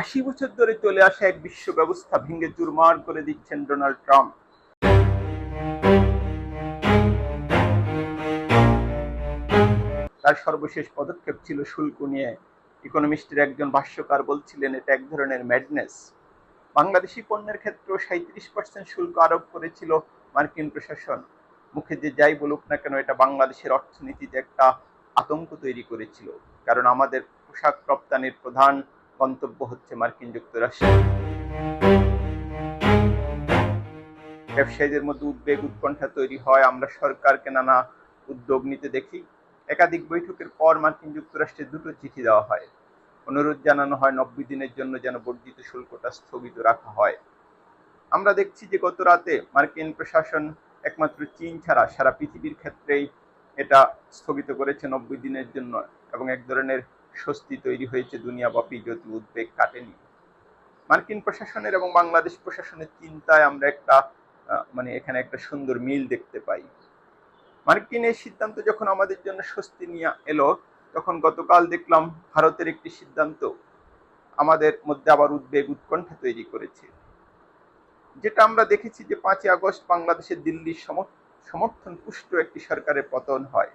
আশি বছর ধরে চলে আসা এক বিশ্ব ব্যবস্থা ভেঙে চুরমার করে দিচ্ছেন ডোনাল্ড ট্রাম্প। তার সর্বশেষ পদক্ষেপ ছিল শুল্ক নিয়ে। ইকোনমিস্টের একজন ভাষ্যকার বলছিলেন, এটা এক ধরনের ম্যাডনেস বাংলাদেশি পণ্যের ক্ষেত্রেও সাঁত্রিশ পার্সেন্ট শুল্ক আরোপ করেছিল মার্কিন প্রশাসন। মুখে যে যাই বলুক না কেন, এটা বাংলাদেশের অর্থনীতিতে একটা আতঙ্ক তৈরি করেছিল। কারণ আমাদের পোশাক রপ্তানির প্রধান গন্তব্য হচ্ছে মার্কিন যুক্তরাষ্ট্র। ব্যবসায়ীদের মধ্যে উদ্বেগ, উৎকণ্ঠা তৈরি হয়। আমরা সরকারকে নানা উদ্যোগ নিতে দেখি। একাধিক বৈঠকের পর মার্কিন যুক্তরাষ্ট্রে দুটো চিঠি দেওয়া হয়। অনুরোধ জানানো হয়, নব্বই দিনের জন্য যেন বর্ধিত শুল্কটা স্থগিত রাখা হয়। আমরা দেখছি যে গত রাতে মার্কিন প্রশাসন একমাত্র চীন ছাড়া সারা পৃথিবীর ক্ষেত্রেই এটা স্থগিত করেছে নব্বই দিনের জন্য এবং এক ধরনের স্বস্তি তৈরি হয়েছে দুনিয়াব্যাপী যদি উদ্বেগ কাটেনি। মার্কিন প্রশাসনের এবং বাংলাদেশ প্রশাসনের চিন্তায় আমরা একটা মানে এখানে একটা সুন্দর মিল দেখতে পাই। মার্কিন এই সিদ্ধান্ত যখন আমাদের জন্য স্বস্তি নিয়ে এলো, তখন গতকাল দেখলাম ভারতের একটি সিদ্ধান্ত আমাদের মধ্যে আবার উদ্বেগ উৎকণ্ঠা তৈরি করেছে। যেটা আমরা দেখেছি যে পাঁচই আগস্ট বাংলাদেশের দিল্লির সমর্থ- সমর্থন পুষ্ট একটি সরকারের পতন হয়।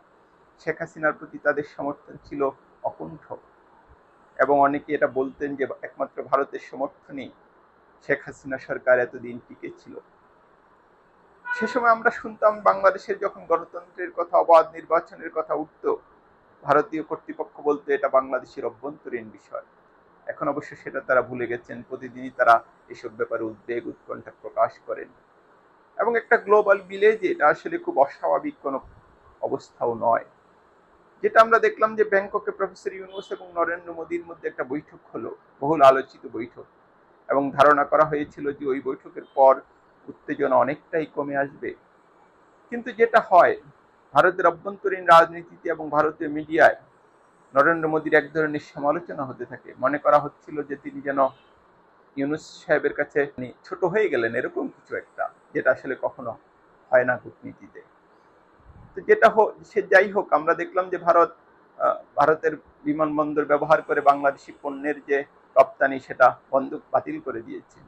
শেখ হাসিনার প্রতি তাদের সমর্থন ছিল অকুণ্ঠ। এবং অনেকে এটা বলতেন যে, একমাত্র ভারতের সমর্থনই শেখ হাসিনা সরকার এতদিন টিকে ছিল। সে সময় আমরা শুনতাম বাংলাদেশের যখন গণতন্ত্রের কথা, অবাধ নির্বাচনের কথা উঠত, ভারতীয় কর্তৃপক্ষ বলতে, এটা বাংলাদেশের অভ্যন্তরীণ বিষয়। এখন অবশ্য সেটা তারা ভুলে গেছেন, প্রতিদিনই তারা এসব ব্যাপারে উদ্বেগ, উৎকণ্ঠা প্রকাশ করেন। এবং একটা গ্লোবাল ভিলেজে এটা আসলে খুব অস্বাভাবিক কোনো অবস্থাও নয়। যেটা আমরা দেখলাম যে ব্যাংককে প্রফেসর ইউনুস এবং নরেন্দ্র মোদীর মধ্যে একটা বৈঠক হলো, বহুল আলোচিত বৈঠক। এবং ধারণা করা হয়েছিল যে ওই বৈঠকের পর উত্তেজনা অনেকটাই কমে আসবে। কিন্তু যেটা হয়, ভারতের অভ্যন্তরীণ রাজনীতিতে এবং ভারতীয় মিডিয়ায় নরেন্দ্র মোদীর এক ধরনের সমালোচনা হতে থাকে। মনে করা হচ্ছিল যে তিনি যেন ইউনুস সাহেবের কাছে তিনি ছোট হয়ে গেলেন, এরকম কিছু একটা, যেটা আসলে কখনো হয় না কূটনীতিতে। তো যেটা হোক, সে যাই হোক, আমরা দেখলাম যে ভারত ভারতের বিমানবন্দর ব্যবহার করে বাংলাদেশি পণ্যের যে রপ্তানি, সেটা বন্ধ, বাতিল করে দিয়েছে।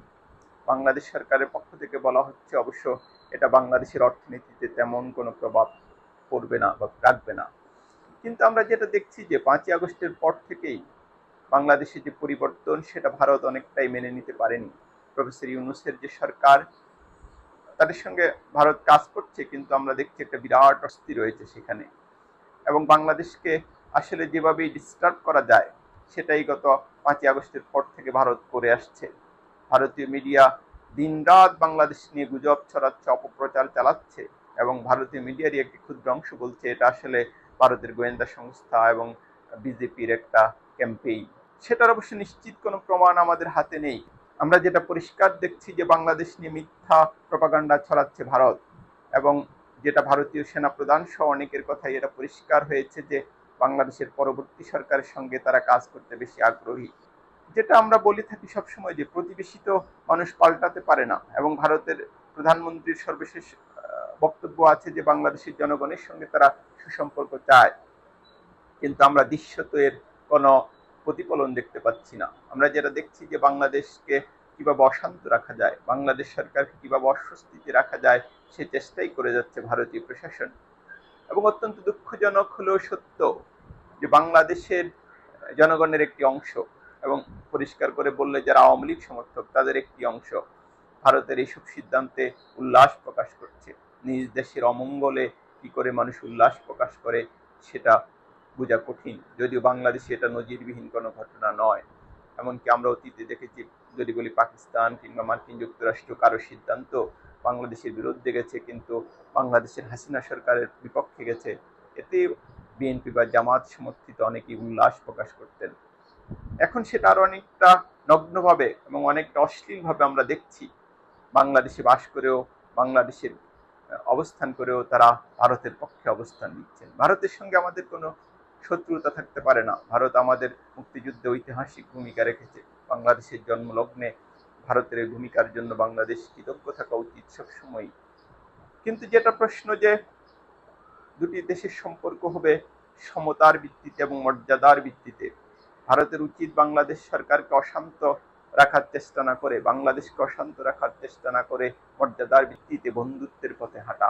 বাংলাদেশ সরকারের পক্ষ থেকে বলা হচ্ছে, অবশ্য এটা বাংলাদেশের অর্থনীতিতে তেমন কোনো প্রভাব পড়বে না বা রাখবে না। কিন্তু আমরা যেটা দেখছি যে পাঁচই আগস্টের পর থেকেই বাংলাদেশে যে পরিবর্তন, সেটা ভারত অনেকটাই মেনে নিতে পারেনি। প্রফেসর ইউনুসের যে সরকার তাদের সঙ্গে ভারত কাজ করছে, কিন্তু আমরা দেখছি একটা বিরাট অস্থির রয়েছে সেখানে। এবং বাংলাদেশকে আসলে যেভাবেই ডিস্টার্ব করা যায়, সেটাই গত পাঁচই আগস্টের পর থেকে ভারত করে আসছে। ভারতীয় মিডিয়া দিনরাত বাংলাদেশ নিয়ে গুজব ছড়াচ্ছে, অপপ্রচার চালাচ্ছে এবং ভারতীয় মিডিয়ারই একটি ক্ষুদ্র অংশ বলছে, এটা আসলে ভারতের গোয়েন্দা সংস্থা এবং বিজেপির একটা ক্যাম্পেইন সেটার অবশ্য নিশ্চিত কোনো প্রমাণ আমাদের হাতে নেই। আমরা যেটা পরিষ্কার দেখছি যে বাংলাদেশ নিয়ে মিথ্যা প্রপাগান্ডা ছড়াচ্ছে ভারত এবং যেটা ভারতীয় সেনা প্রধান সহ অনেকের কথাই এটা পরিষ্কার হয়েছে যে বাংলাদেশের পরবর্তী সরকারের সঙ্গে তারা কাজ করতে বেশি আগ্রহী। যেটা আমরা বলে থাকি সবসময় যে প্রতিবেশী তো মানুষ পাল্টাতে পারে না এবং ভারতের প্রধানমন্ত্রীর সর্বশেষ বক্তব্য আছে যে বাংলাদেশের জনগণের সঙ্গে তারা সুসম্পর্ক চায়। কিন্তু আমরা দৃশ্যত এর কোনো প্রতিফলন দেখতে পাচ্ছি না। আমরা যেটা দেখছি যে বাংলাদেশকে কীভাবে অশান্ত রাখা যায়, বাংলাদেশ সরকারকে কীভাবে অস্বস্তিতে রাখা যায়, সে চেষ্টাই করে যাচ্ছে ভারতীয় প্রশাসন। এবং অত্যন্ত দুঃখজনক হলেও সত্য যে বাংলাদেশের জনগণের একটি অংশ এবং পরিষ্কার করে বললে যারা আওয়ামী লীগ সমর্থক, তাদের একটি অংশ ভারতের এইসব সিদ্ধান্তে উল্লাস প্রকাশ করছে। নিজ দেশের অমঙ্গলে কি করে মানুষ উল্লাস প্রকাশ করে, সেটা বোঝা কঠিন। যদিও বাংলাদেশে এটা নজিরবিহীন কোনো ঘটনা নয়। এমনকি আমরা অতীতে দেখেছি, যদি বলি পাকিস্তান কিংবা মার্কিন যুক্তরাষ্ট্র কারও সিদ্ধান্ত বাংলাদেশের বিরুদ্ধে গেছে, কিন্তু বাংলাদেশের হাসিনা সরকারের বিপক্ষে গেছে, এতে বিএনপি বা জামাত সমর্থিত অনেকেই উল্লাস প্রকাশ করতেন। এখন সেটা আরও অনেকটা নগ্নভাবে এবং অনেকটা অশ্লীলভাবে আমরা দেখছি। বাংলাদেশে বাস করেও, বাংলাদেশের, অবস্থান করেও তারা ভারতের পক্ষে অবস্থান নিচ্ছেন। ভারতের সঙ্গে আমাদের কোনো শত্রুতা থাকতে পারে না। ভারত আমাদের মুক্তিযুদ্ধে ঐতিহাসিক ভূমিকা রেখেছে। বাংলাদেশের জন্মলগ্নে ভারতের ভূমিকার জন্য বাংলাদেশ কৃতজ্ঞ থাকা উচিত সবসময় কিন্তু যেটা প্রশ্ন যে, দুটি দেশের সম্পর্ক হবে সমতার ভিত্তিতে এবং মর্যাদার ভিত্তিতে। ভারতের উচিত বাংলাদেশ সরকারকে অশান্ত রাখার চেষ্টা না করে, বাংলাদেশকে অশান্ত রাখার চেষ্টা না করে মর্যাদার ভিত্তিতে বন্ধুত্বের পথে হাঁটা।